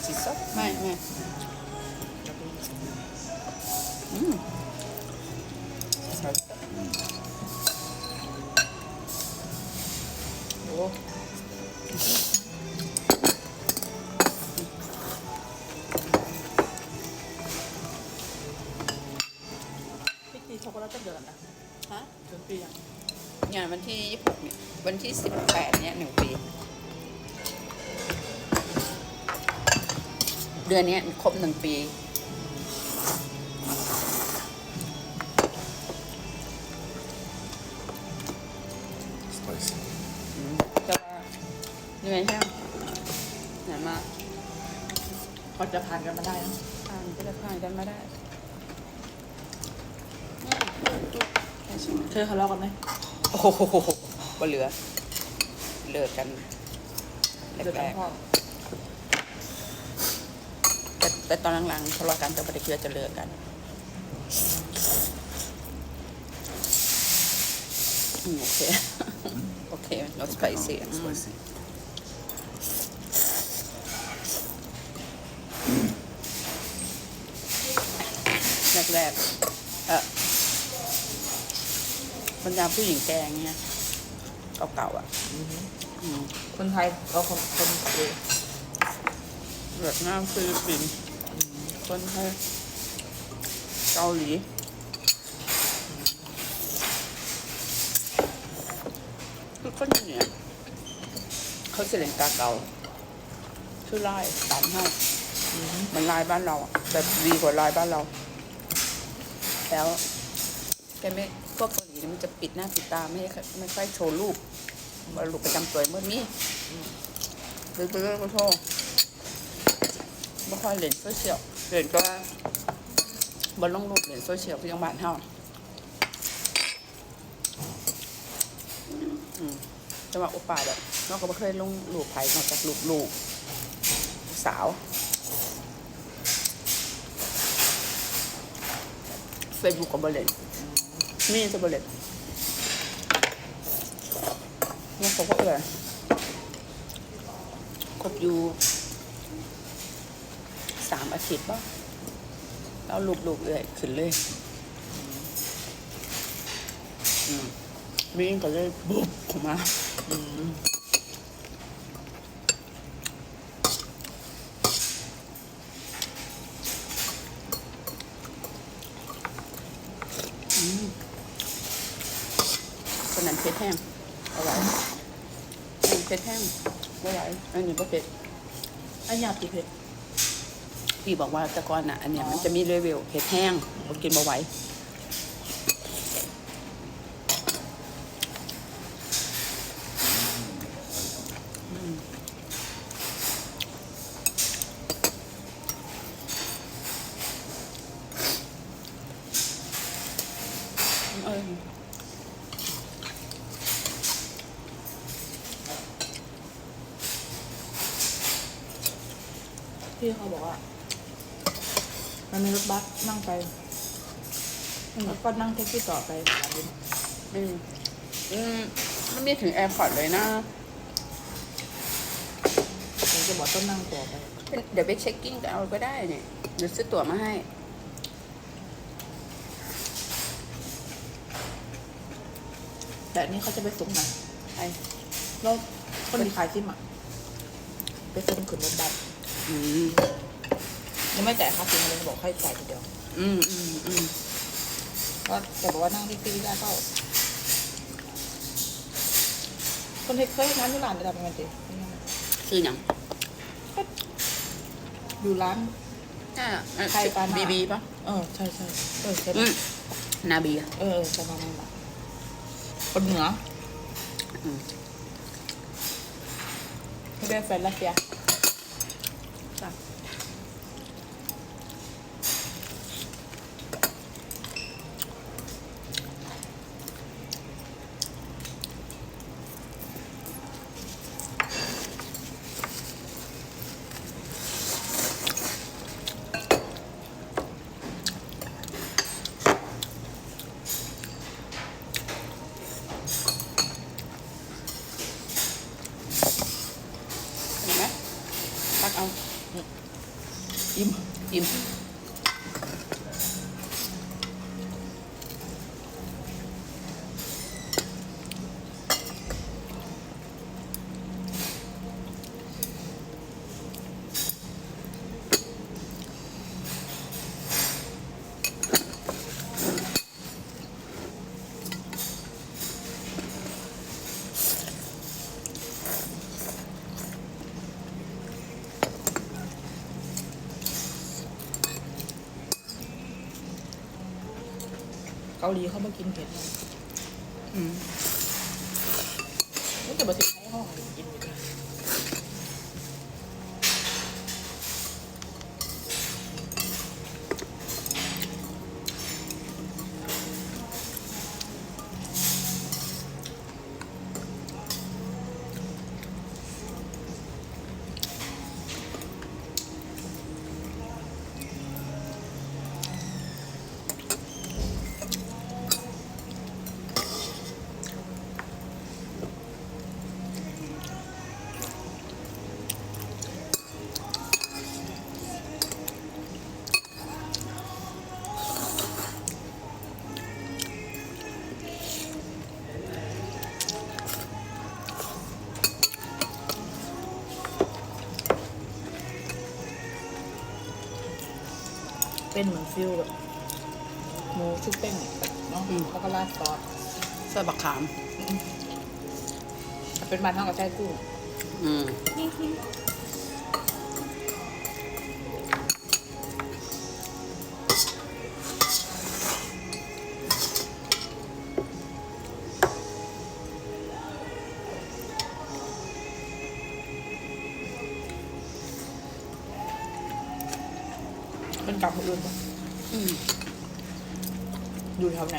spicy ซอสไม่ไม่อืมโอ้พี่ตีช็อกโกแลตจะเดือนนะฮะเดือนปียังงานวันที่ยี่สิบหกเนี่ย วันที่สิบแปดเนี่ยหนึ่งปี เดือนเนี้ยครบหนึ่งปี spicy อืมแต่ว่าเหนื่อยใช่ไหมเหนื่อยมากพอจะผ่านกันมาได้นะผ่านก็จะผ่านกันมาได้อืมแค่ชิมเคยทะเลาะกันไหมโอ้โหบ่เหลือ เลิกกันเดือดแรร้อนกพ่อๆ แต่แต่ตอนหลังๆทะเลาะกันแต่ไม่ได้คิดว่าจะเลิกกันอืมโอเค โอเค no spicy อืม spicy แรกๆเออบรรดาผู้หญิงแกงเนี่ยเก่าๆอะอืมคนไทยเราคนคนเอ แบบน้าฟิลิปปินส์คนไทยเกาหลีคือคนเนี่ยเขาเสลงกาเกาชื่อลายสามห้ามันลายบ้านเราแต่ดีกว่าลายบ้านเรา แล้วแกไม่พวกเกาหลีเนี่ยมันจะปิดหน้าปิดตาไม่ให้ไม่ค่อยโชว์รูปว่ารูปประจำตัวเมื่อนี้หรือไปเรื่องขอโทษ ไม่ค่อยเล่นโซเชียลเล่นก็บนลงรูปเล่นโซเชียลเพียงบ้านเฮาอืมแต่ว่าโอปาแบบนอกก็ไม่เคยลงรูปไผนอกจากรูปลูกสาวเฟซบุ๊กกับบเล่นมีจะบเล่นเนี่ยเขาก็เอ่ยครบอยู่ามอาทิตย์ป่ะแล้วลูกๆเอ่ยขึ้นเลยอืมมีก็เลยบุบออกมาคนนั้นเพชรแห้งเอาไว้อันนี้เพชรแห้งเอาไว้อันนี้ก็เพชรอันยาติเผ็ด พี่บอกว่าแต่ก่อนอะ อันเนี้ยมันจะมีเลเวลเผ็ดแห้งผมกินมาไหว้เออพี่เขาบอกว่า มันมีรถบัสนั่งไปแล้วก็นั่งแท็กซี่ต่อไปสนามบินอืมอืมมันไม่ถึงแอร์พอร์ตเลยนะผมจะบอกต้องนั่งต่อไป เดี๋ยวไปเช็คกิ้งกันเอาก็ได้เนี่ยเดี๋ยวซื้อตั๋วมาให้ แต่อันนี้เขาจะไปส่งไหนใช่แล้วคนที่ขายซิมอะ ไปส่งขึ้นรถบัสอืม ยังไม่จ่ายค่าซิมเลยบอกให้จ่ายทีเดียวอืมอืมอืมก็แต่บอกว่านั่งแท็กซี่ได้เปล่าคนที่เคยงานที่ร้านระดับยังไงดิซื้อหยังอยู่ร้านอ่าใครปานาบีบีปะเออใช่ใช่เออใช่อืมนาบีอะเออประมาณนั้นแหละคนเหนืออืมไม่เป็นแฟนรัสเซีย จ้ะเห็นไหม อิ่ เกาหลีเขามากินเผ็ดนะอืมนี่แต่ประเทศไทยเขาหากิน เป็นเหมือนฟิลแบบหมูชุบแป้งเนาะแล้วก็ราดซอสใส่บักขาม เป็นมันเท่ากับไส้กุ้งอืม เป็นกลับคนอื่นปะอืมอยู่แถวไหน